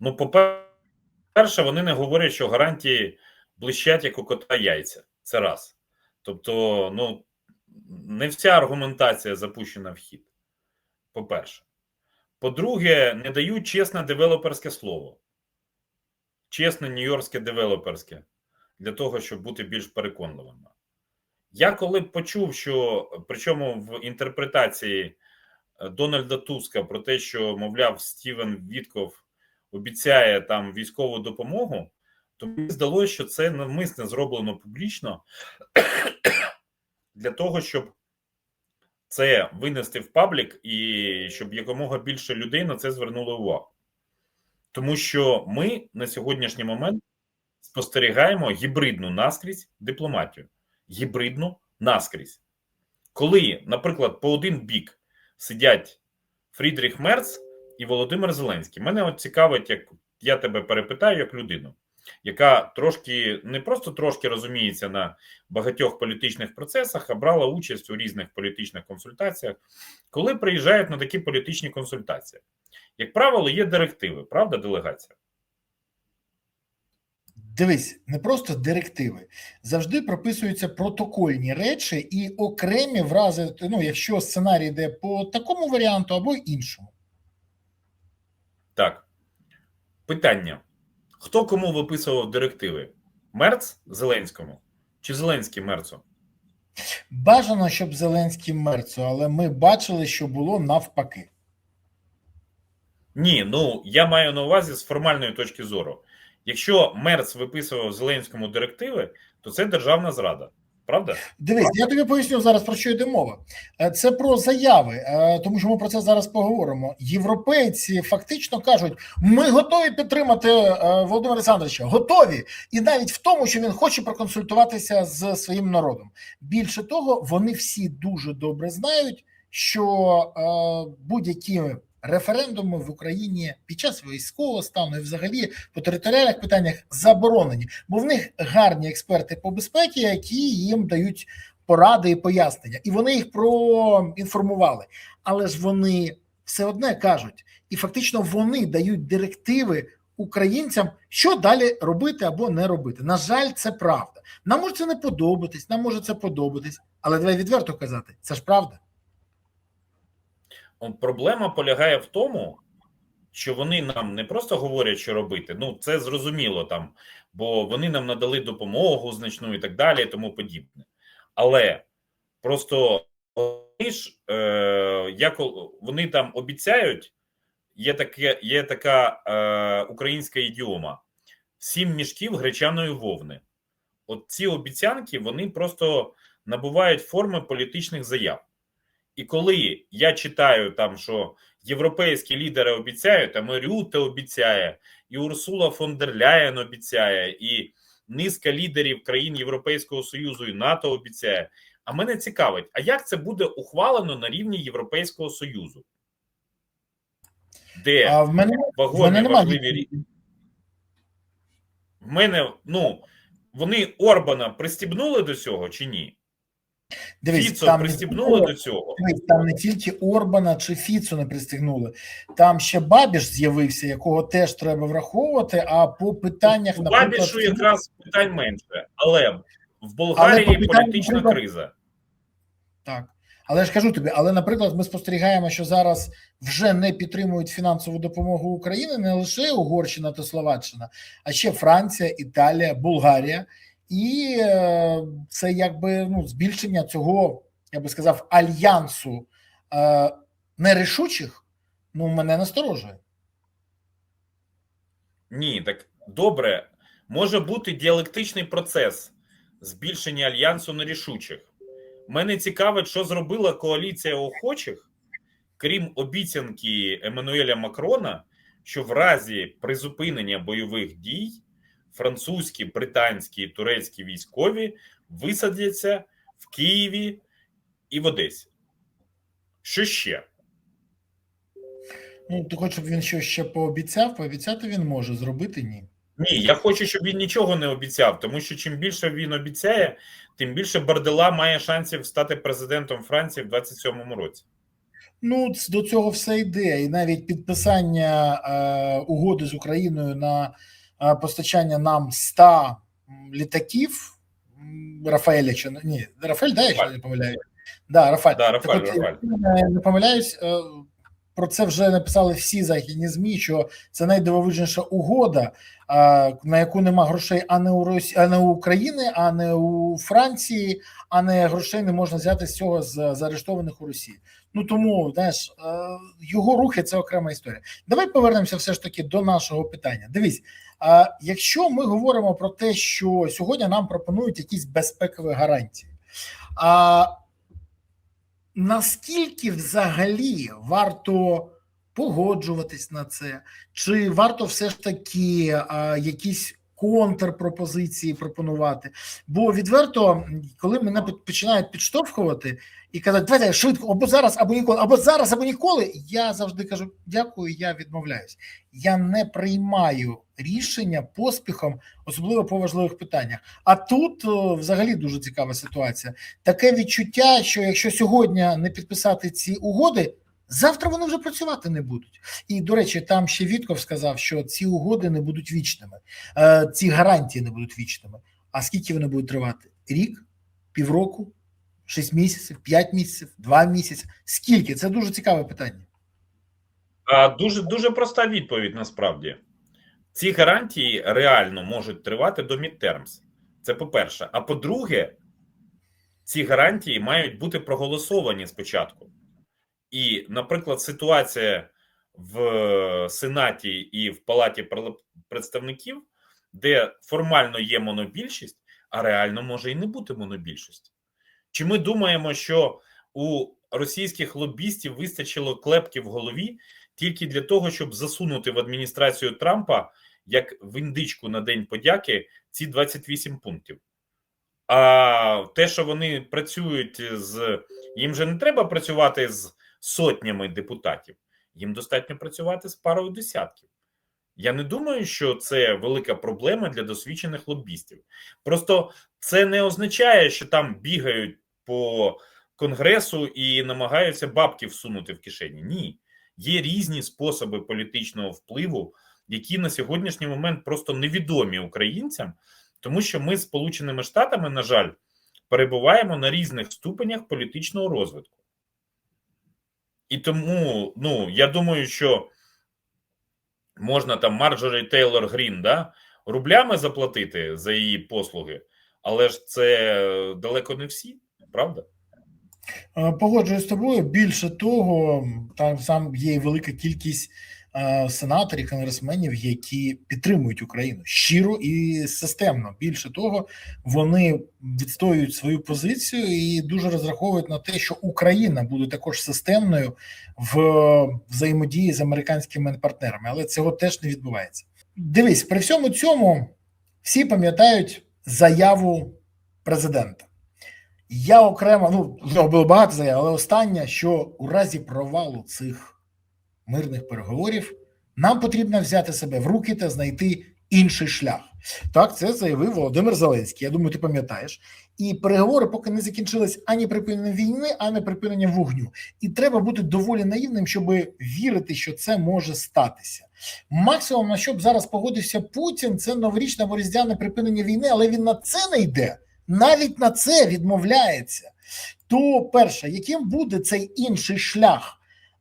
Ну, по-перше, вони не говорять, що гарантії блищать як у кота яйця. Це раз. Тобто, ну, не вся аргументація запущена в хід. По-перше. По-друге, не дають чесне девелоперське слово. Чесне нью-йоркське девелоперське для того, щоб бути більш переконливими. Я коли почув, що причому в інтерпретації е, Дональда Туска про те, що, мовляв, Стівен Вітков обіцяє там військову допомогу, то мені здалося, що це навмисне зроблено публічно для того, щоб це винести в паблік і щоб якомога більше людей на це звернули увагу. Тому що ми на сьогоднішній момент спостерігаємо гібридну наскрізь дипломатію. Гібридну наскрізь. Коли, наприклад, по один бік сидять Фрідріх Мерц і Володимир Зеленський, мене от цікавить, як я тебе перепитаю як людину, яка трошки не просто трошки розуміється на багатьох політичних процесах, а брала участь у різних політичних консультаціях, коли приїжджають на такі політичні консультації. Як правило, є директиви, правда, делегація? Дивись, не просто директиви, завжди прописуються протокольні речі і окремі в рази, ну, якщо сценарій йде по такому варіанту або іншому. Так. Питання: хто кому виписував директиви? Мерц Зеленському чи Зеленський Мерцу? Бажано, щоб Зеленський мерцу, але ми бачили, що було навпаки. Ні, ну я маю на увазі з формальної точки зору. Якщо Мерц виписував Зеленському директиви, то це державна зрада. Правда? Дивись, я тобі поясню зараз про що йде мова. Е, Це про заяви, е, тому що ми про це зараз поговоримо. Європейці фактично кажуть: ми готові підтримати е, Володимира Олександровича, готові, і навіть в тому, що він хоче проконсультуватися з своїм народом. Більше того, вони всі дуже добре знають, що будь-які референдуми в Україні під час військового стану і взагалі по територіальних питаннях заборонені, бо в них гарні експерти по безпеці, які їм дають поради і пояснення, і вони їх проінформували. Але ж вони все одне кажуть, і фактично вони дають директиви українцям, що далі робити або не робити. На жаль, це правда. Нам може це не подобатись, нам може це подобатись, але давай відверто казати, це ж правда. Проблема полягає в тому, що вони нам не просто говорять, що робити. Ну, це зрозуміло там, бо вони нам надали допомогу значну і так далі, і тому подібне. Але просто вони ж е, як вони там обіцяють, є таке, є така е, українська ідіома: сім мішків гречаної вовни. От ці обіцянки вони просто набувають форми політичних заяв. І коли я читаю там, що європейські лідери обіцяють, а Рюте обіцяє, і Урсула фон дер Ляєн обіцяє, і низка лідерів країн Європейського Союзу і НАТО обіцяє. А мене цікавить, а як це буде ухвалено на рівні Європейського Союзу? Де а в мене, вагомі, в мене важливі рішення? В мене, ну, вони Орбана пристібнули до цього чи ні? Дивись, Фіцо там пристібнули не, до цього. Дивись, там не тільки Орбана чи Фіцо не пристигнули, там ще Бабіш з'явився, якого теж треба враховувати. А по питаннях наприклад, Бабішу якраз питань менше, але в Болгарії Але питанню, політична криза. Так. Але я ж кажу тобі, але, наприклад, ми спостерігаємо, що зараз вже не підтримують фінансову допомогу України не лише Угорщина та Словаччина, а ще Франція, Італія, Болгарія. І е, це якби ну, збільшення цього, я би сказав, альянсу е, нерішучих, ну, мене насторожує. Ні, так добре. Може бути діалектичний процес збільшення альянсу нерішучих. Мене цікавить, що зробила коаліція охочих, крім обіцянки Еммануеля Макрона, що в разі призупинення бойових дій французькі, британські і турецькі військові висадяться в Києві і в Одесі. Що ще? Ну, ти хочеш, щоб він щось ще пообіцяв? Пообіцяти він може, зробити ні. Ні, я хочу, щоб він нічого не обіцяв, тому що чим більше він обіцяє, тим більше Бардела має шансів стати президентом Франції в 27-му році. Ну, до цього все йде, і навіть підписання е, угоди з Україною на постачання нам 100 літаків Рафаеля, чи ні, Рафаель, да, якщо не помиляюсь. Да, Рафаель. Да, Так Рафаель, от, Рафаель. я не помиляюсь, е, про це вже написали всі західні змі, що це найдивовижніша угода, е, на яку нема грошей а не у Росі, а не у України, а не у Франції, а не грошей не можна взяти з цього з заарештованих у Росії. Ну тому знаєш, е, його рухи це окрема історія. Давай повернемося все ж таки до нашого питання. Дивись, якщо ми говоримо про те, що сьогодні нам пропонують якісь безпекові гарантії, а наскільки взагалі варто погоджуватись на це, чи варто все ж таки якісь контрпропозиції пропонувати? Бо відверто, коли мене починають підштовхувати і казати, давайте швидко, або зараз, або ніколи, або зараз, або ніколи, я завжди кажу дякую, я відмовляюсь. Я не приймаю рішення поспіхом, особливо по важливих питаннях. А тут взагалі дуже цікава ситуація. Таке відчуття, що якщо сьогодні не підписати ці угоди, завтра вони вже працювати не будуть. І до речі, там ще Вітков сказав, що ці угоди не будуть вічними, е, ці гарантії не будуть вічними. А скільки вони будуть тривати? Рік, півроку, шість місяців, п'ять місяців, два місяці. Скільки? Це дуже цікаве питання. А дуже дуже проста відповідь насправді. Ці гарантії реально можуть тривати до midterms. Це по-перше. А по-друге, ці гарантії мають бути проголосовані спочатку. І, наприклад, ситуація в Сенаті і в Палаті представників, де формально є монобільшість, а реально може і не бути монобільшості. Чи ми думаємо, що у російських лобістів вистачило клепки в голові тільки для того, щоб засунути в адміністрацію Трампа як в індичку на День подяки ці 28 пунктів? А те, що вони працюють з їм же не треба працювати з сотнями депутатів, їм достатньо працювати з парою десятків. Я не думаю, що це велика проблема для досвідчених лобістів. Просто це не означає, що там бігають по конгресу і намагаються бабки всунути в кишені. Ні, є різні способи політичного впливу, які на сьогоднішній момент просто невідомі українцям, тому що ми з Сполученими Штатами, на жаль, перебуваємо на різних ступенях політичного розвитку. І тому, ну, я думаю, що можна там Марджорі Тейлор Грін, да, рублями заплатити за її послуги, але ж це далеко не всі, правда? Е, Погоджуюсь з тобою. Більше того, там сам є велика кількість сенаторів, конгресменів, які підтримують Україну щиро і системно. Більше того, вони відстоюють свою позицію і дуже розраховують на те, що Україна буде також системною в взаємодії з американськими партнерами, але цього теж не відбувається. Дивись, при всьому цьому всі пам'ятають заяву президента. Я окремо, ну було багато заяв, але останнє, що у разі провалу цих мирних переговорів нам потрібно взяти себе в руки та знайти інший шлях. Так, це заявив Володимир Зеленський. Я думаю, ти пам'ятаєш. І переговори поки не закінчились ані припиненням війни, ані припиненням вогню. І треба бути доволі наївним, щоб вірити, що це може статися. Максимум, на що б зараз погодився Путін, це новорічне або припинення війни, але він на це не йде навіть на це відмовляється. То перше, яким буде цей інший шлях?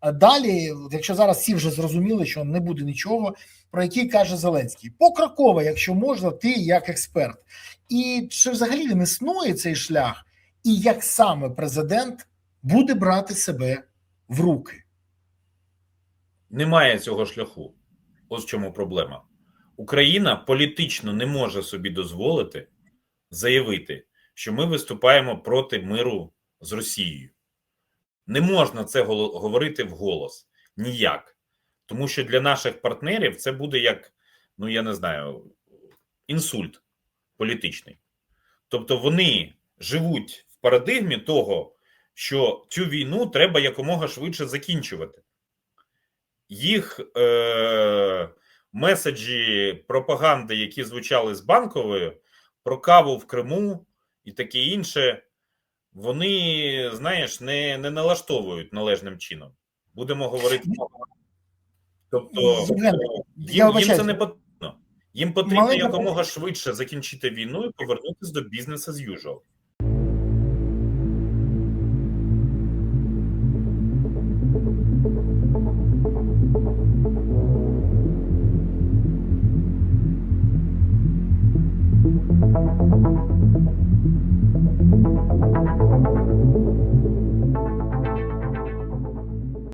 А Далі, якщо зараз всі вже зрозуміли, що не буде нічого, про який каже Зеленський, покроково, якщо можна, ти як експерт. І чи взагалі він існує цей шлях, і як саме президент буде брати себе в руки? Немає цього шляху. Ось в чому проблема. Україна політично не може собі дозволити заявити, що ми виступаємо проти миру з Росією. Не можна це говорити вголос ніяк. Тому що для наших партнерів це буде як, ну я не знаю, інсульт політичний. Тобто вони живуть в парадигмі того, що цю війну треба якомога швидше закінчувати. Їх е- меседжі пропаганди, які звучали з банковою, про каву в Криму і таке інше, вони, знаєш, не, не налаштовують належним чином. будемо говорити. Тобто їм, їм це не потрібно. Їм потрібно якомога швидше закінчити війну і повернутися до бізнесу as usual.